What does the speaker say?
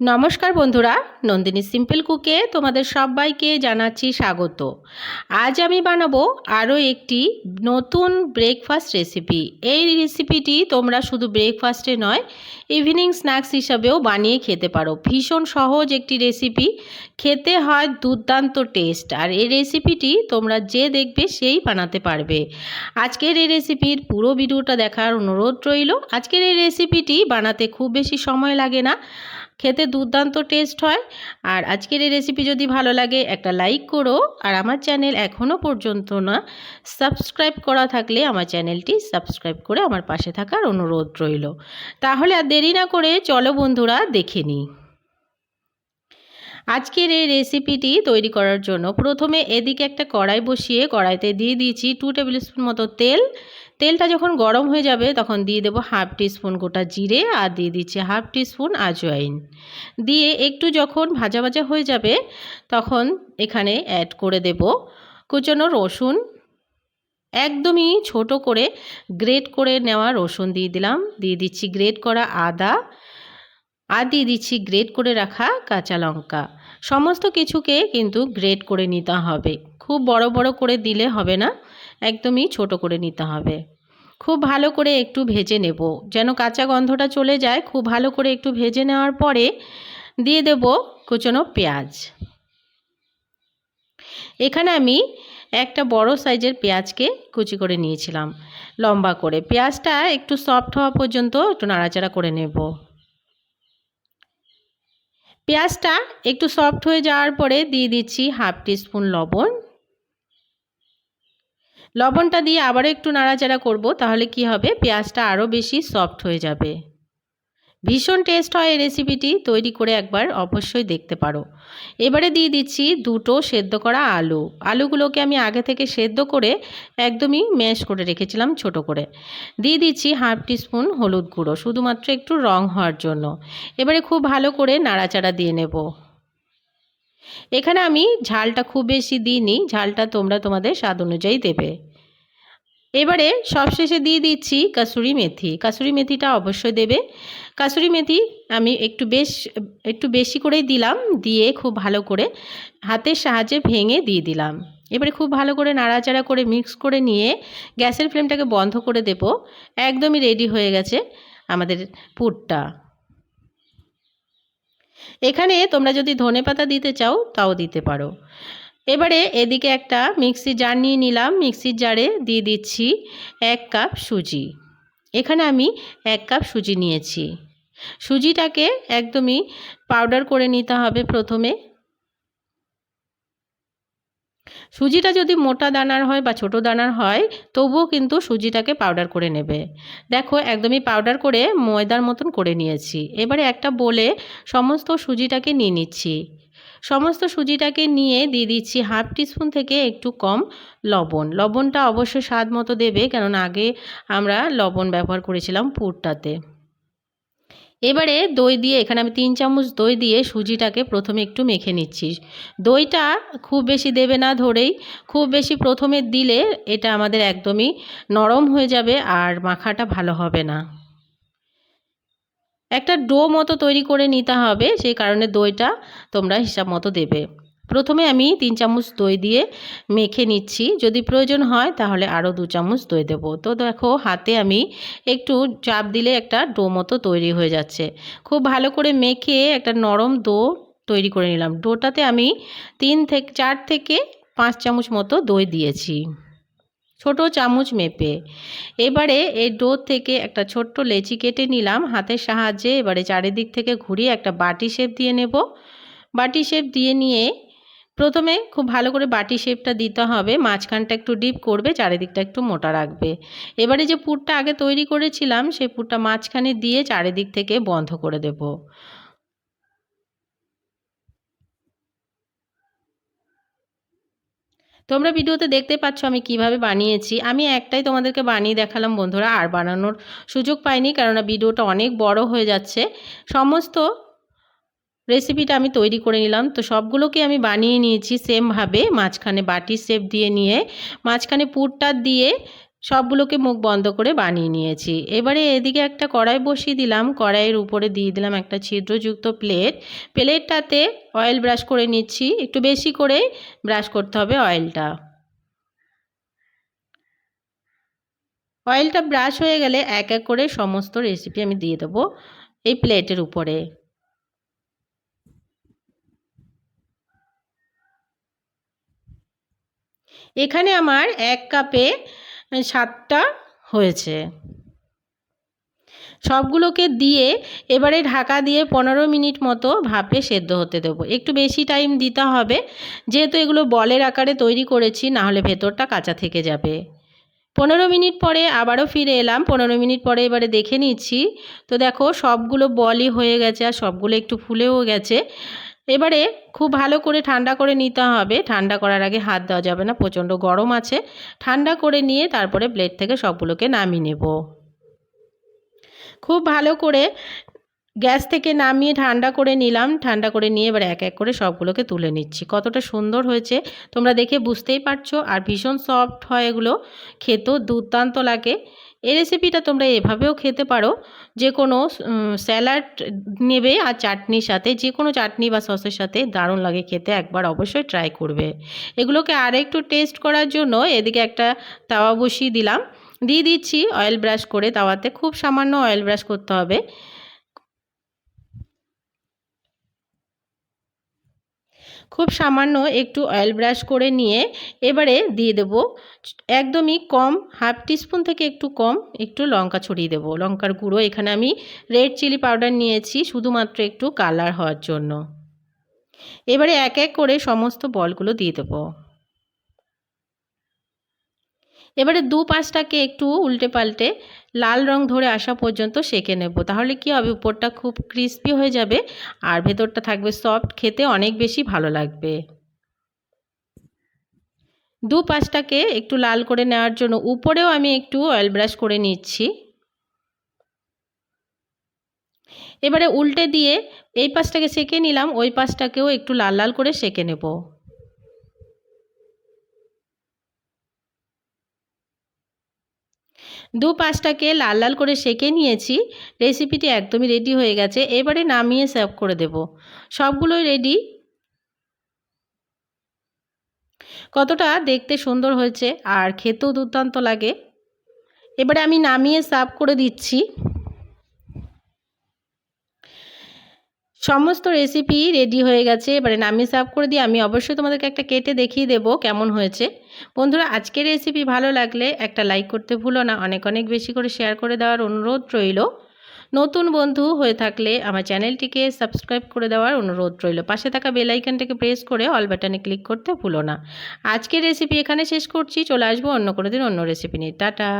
নমস্কার বন্ধুরা, নন্দিনী সিম্পল কুকে তোমাদের সবাইকে জানাচ্ছি স্বাগত। আজ আমি বানাবো আরও একটি নতুন ব্রেকফাস্ট রেসিপি এই রেসিপিটি তোমরা শুধু ব্রেকফাস্টে নয় ইভিনিং স্ন্যাক্স হিসাবেও বানিয়ে খেতে পারো। ভীষণ সহজ একটি রেসিপি খেতে হয় দুর্দান্ত টেস্ট আর এই রেসিপিটি তোমরা যে দেখবে সেই বানাতে পারবে। আজকের এই রেসিপির পুরো ভিডিওটা দেখার অনুরোধ রইল। আজকের এই রেসিপিটি বানাতে খুব বেশি সময় লাগে না। খেতে দুর্দান্ত টেস্ট হয়। আর আজকের এই রেসিপি যদি ভালো লাগে, একটা লাইক করো। আর আমার চ্যানেল এখনও পর্যন্ত না সাবস্ক্রাইব করা থাকলে আমার চ্যানেলটি সাবস্ক্রাইব করে আমার পাশে থাকার অনুরোধ রইল। তাহলে আর দেরি না করে চলো বন্ধুরা, দেখে নিই। আজকের এই রেসিপিটি তৈরি করার জন্য প্রথমে এদিকে একটা কড়াই বসিয়ে কড়াইতে দিয়ে দিয়েছি টু টেবিল স্পুন মতো তেল। তেলটা যখন গরম হয়ে যাবে, তখন দিয়ে দেবো হাফ টিস্পুন গোটা জিরে আর দিয়ে দিচ্ছি হাফ টিস্পুন আজওয়াইন দিয়ে একটু যখন ভাজা ভাজা হয়ে যাবে, তখন এখানে অ্যাড করে দেব কুচনো রসুন। একদমই ছোট করে গ্রেট করে নেওয়া রসুন দিয়ে দিলাম। দিয়ে দিচ্ছি গ্রেট করা আদা আর দিয়ে দিচ্ছি গ্রেট করে রাখা কাঁচা লঙ্কা। সমস্ত কিছুকে কিন্তু গ্রেট করে নিতে হবে। খুব বড় বড় করে দিলে হবে না। একদমই ছোট করে নিতে হবে। খুব ভালো করে একটু ভেজে নেব। যেন কাঁচা গন্ধটা চলে যায়, খুব ভালো করে একটু ভেজে নেওয়ার পরে দিয়ে দেব কুচনো পেঁয়াজ। এখানে আমি একটা বড় সাইজের পেঁয়াজকে কুচি করে নিয়েছিলাম, লম্বা করে। পেঁয়াজটা একটু সফট হওয়া পর্যন্ত একটু নাড়াচাড়া করে নেব। পেঁয়াজটা একটু সফট হয়ে যাওয়ার পরে দিয়ে দিচ্ছি হাফ টিস্পুন লবণ। লবণটা দিয়ে আবার একটু নাড়াচাড়া করব, তাহলে কি হবে? পেঁয়াজটা আরও বেশি সফট হয়ে যাবে। ভীষণ টেস্ট হয় এই রেসিপিটি তৈরি করে একবার অবশ্যই দেখতে পারো। এবারে দিয়ে দিচ্ছি দুটো সেদ্ধ করা আলু। আলুগুলোকে আমি আগে থেকে সেদ্ধ করে একদমই ম্যাশ করে রেখেছিলাম ছোট করে। দিয়ে দিচ্ছি হাফ টিস্পুন হলুদ গুঁড়ো, শুধুমাত্র একটু রং হওয়ার জন্য। এবারে খুব ভালো করে নাড়াচাড়া দিয়ে নেব। এখানে আমি ঝালটা খুব বেশি দিইনি, ঝালটা তোমরা তোমাদের স্বাদ অনুযায়ী দেবে। এবারে সবশেষে দিয়ে দিচ্ছি কাসুরি মেথি। কাসুরি মেথিটা অবশ্যই দেবে। কাসুরি মেথি আমি একটু বেশ, একটু বেশি করেই দিলাম, দিয়ে খুব ভালো করে হাতের সাহায্যে ভেঙে দিয়ে দিলাম। এবারে খুব ভালো করে নাড়াচাড়া করে মিক্স করে নিয়ে গ্যাসের ফ্লেমটাকে বন্ধ করে দেব। একদমই রেডি হয়ে গেছে আমাদের পুরটা। এখানে তোমরা যদি ধনে পাতা দিতে চাও, তাও দিতে পারো। এবারে এদিকে একটা মিক্সি জার নিয়ে নিলাম। মিক্সির জারে দিয়ে দিচ্ছি এক কাপ সুজি। এখানে আমি এক কাপ সুজি নিয়েছি। সুজিটাকে একদমই পাউডার করে নিতে হবে প্রথমে। সুজিটা যদি মোটা দানার হয় বা ছোট দানার হয়, তবুও কিন্তু সুজিটাকে পাউডার করে নেবে। দেখো, একদমই পাউডার করে ময়দার মতন করে নিয়েছি। এবারে একটা বলে সমস্ত সুজিটাকে নিয়ে নিচ্ছি। সমস্ত সুজিটাকে নিয়ে দিয়ে দিচ্ছি হাফ টিস্পুন থেকে একটু কম লবণ। লবণটা অবশ্যই স্বাদ মতো দেবে, কেননা আগে আমরা লবণ ব্যবহার করেছিলাম পুরটাতে। এবারে দই দিয়ে, এখানে আমি তিন চামচ দই দিয়ে সুজিটাকে প্রথমে একটু মেখে নিচ্ছি। দইটা খুব বেশি দেবে না ধরেই, খুব বেশি প্রথমে দিলে এটা আমাদের একদমই নরম হয়ে যাবে আর মাখাটা ভালো হবে না। একটা ডো মতো তৈরি করে নিতে হবে, সেই কারণে দইটা তোমরা হিসাব মতো দেবে। প্রথমে আমি তিন চামচ দই দিয়ে মেখে নিচ্ছি। যদি প্রয়োজন হয় তাহলে আরও দু চামচ দই দেবো। তো দেখো হাতে আমি একটু চাপ দিলে একটা ডো মতো তৈরি হয়ে যাচ্ছে। খুব ভালো করে মেখে একটা নরম ডো তৈরি করে নিলাম। ডোটাতে আমি তিন থেকে, চার থেকে পাঁচ চামচ মতো দই দিয়েছি। ছোট চামচ মেপে। এবারে এই ডো থেকে একটা ছোট্ট লেচি কেটে নিলাম। হাতের সাহায্যে এবারে চারিদিক থেকে ঘুরিয়ে একটা বাটি শেপ দিয়ে নেব। বাটি শেপ দিয়ে নিয়ে প্রথমে খুব ভালো করে বাটি শেপটা দিতে হবে, মাঝখানটা একটু ডিপ করবে, চারিদিকটা একটু মোটা রাখবে। এবারে যে পুরটা আগে তৈরি করেছিলাম সেই পুরটা মাঝখানে দিয়ে চারিদিক থেকে বন্ধ করে দেব। তোমরা ভিডিওতে দেখতে পাচ্ছ আমি কীভাবে বানিয়েছি। আমি একটাই তোমাদেরকে বানিয়ে দেখালাম বন্ধুরা, আর বানানোর সুযোগ পাইনি, কেননা ভিডিওটা অনেক বড় হয়ে যাচ্ছে। সমস্ত রেসিপিটা আমি তৈরি করে নিলাম। তো সবগুলোকে আমি বানিয়ে নিয়েছি সেমভাবে মাঝখানে বাটির শেপ দিয়ে নিয়ে, মাঝখানে পুরটা দিয়ে সবগুলোকে মুখ বন্ধ করে বানিয়ে নিয়েছি। এবারে এদিকে একটা কড়াই বসিয়ে দিলাম। কড়াইয়ের উপরে দিয়ে দিলাম একটা ছিদ্রযুক্ত প্লেট প্লেটটাতে অয়েল ব্রাশ করে নিচ্ছি। একটু বেশি করে ব্রাশ করতে হবে অয়েলটা অয়েলটা ব্রাশ হয়ে গেলে এক এক করে সমস্ত রেসিপি আমি দিয়ে দেবো এই প্লেটের উপরে। এখানে আমার এক কাপে সাতটা হয়েছে। সবগুলোকে দিয়ে এবারে ঢাকা দিয়ে পনেরো মিনিট মতো ভাপে সেদ্ধ হতে দেবো। একটু বেশি টাইম দিতে হবে। যেহেতু এগুলো বলের আকারে তৈরি করেছি, নাহলে ভেতরটা কাঁচা থেকে যাবে। পনেরো মিনিট পরে আবারও ফিরে এলাম। পনেরো মিনিট পরে এবারে দেখে নিচ্ছি। তো দেখো, সবগুলো বলই হয়ে গেছে আর সবগুলো একটু ফুলেও গেছে। এবারে খুব ভালো করে ঠান্ডা করে নিতে হবে। ঠান্ডা করার আগে হাত দেওয়া যাবে না, প্রচণ্ড গরম আছে। ঠান্ডা করে নিয়ে তারপরে প্লেট থেকে সবগুলোকে নামিয়ে নেব। খুব ভালো করে গ্যাস থেকে নামিয়ে ঠান্ডা করে নিলাম। ঠান্ডা করে নিয়ে এবার এক এক করে সবগুলোকে তুলে নিচ্ছি। কতটা সুন্দর হয়েছে। তোমরা দেখে বুঝতেই পারছ। আর ভীষণ সফট হয় এগুলো। খেতেও দুর্দান্ত লাগে। এই রেসিপিটা তোমরা এভাবেও খেতে পারো। যে কোনো স্যালাড নেবে আর চাটনির সাথে যে কোনো চাটনি বা সসের সাথে দারুণ লাগে খেতে, একবার অবশ্যই ট্রাই করবে। এগুলোকে আর একটু টেস্ট করার জন্য এদিকে একটা তাওয়া বসিয়ে দিলাম। দিয়ে দিচ্ছি অয়েল ব্রাশ করে, তাওয়াতে খুব সামান্য অয়েল ব্রাশ করতে হবে। খুব সামান্য একটু অয়েল ব্রাশ করে নিয়ে এবারে দিয়ে দেব। একদমই কম হাফ টিস্পুন থেকে একটু কম একটু লঙ্কা ছড়িয়ে দেব। লঙ্কার গুঁড়ো এখানে আমি রেড চিলি পাউডার নিয়েছি শুধুমাত্র একটু কালার হওয়ার জন্য। এবারে এক এক করে সমস্ত বলগুলো দিয়ে দেবো। এবারে দু পাশটাকে একটু উল্টে পাল্টে লাল রং ধরে আসা পর্যন্ত সেঁকে নেব। তাহলে কি হবে? উপরটা খুব ক্রিস্পি হয়ে যাবে আর ভেতরটা থাকবে সফট খেতে অনেক বেশি ভালো লাগবে। দু পাশটাকে একটু লাল করে নেওয়ার জন্য উপরেও আমি একটু অয়েল ব্রাশ করে নিচ্ছি। এবারে উল্টে দিয়ে এই পাশটাকে সেঁকে নিলাম, ওই পাশটাকেও একটু লাল লাল করে সেঁকে নেব। দু পাঁচটাকে লাল লাল করে সেঁকে নিয়েছি। রেসিপিটি একদমই রেডি হয়ে গেছে। এবারে নামিয়ে সার্ভ করে দেব। সবগুলোই রেডি? কতটা? দেখতে সুন্দর হয়েছে। আর খেতেও দুর্দান্ত লাগে। এবারে আমি নামিয়ে সার্ভ করে দিচ্ছি। সমস্ত রেসিপি রেডি হয়ে গেছে। এবারে নামিয়ে সার্ভ করে দিয়ে আমি অবশ্যই তোমাদেরকে একটা কেটে দেখিয়ে দেব কেমন হয়েছে। বন্ধুরা, আজকের রেসিপি ভালো লাগলে একটা লাইক করতে ভুলো না। অনেক অনেক বেশি করে শেয়ার করে দেওয়ার অনুরোধ রইল। নতুন বন্ধু হয়ে থাকলে আমার চ্যানেলটিকে সাবস্ক্রাইব করে দেওয়ার অনুরোধ রইল। পাশে থাকা বেল আইকনটাকে প্রেস করে অল বাটনে ক্লিক করতে ভুলো না। আজকের রেসিপি এখানে শেষ করছি। চলে আসব অন্য কোনো দিন অন্য রেসিপি নিয়ে। টাটা!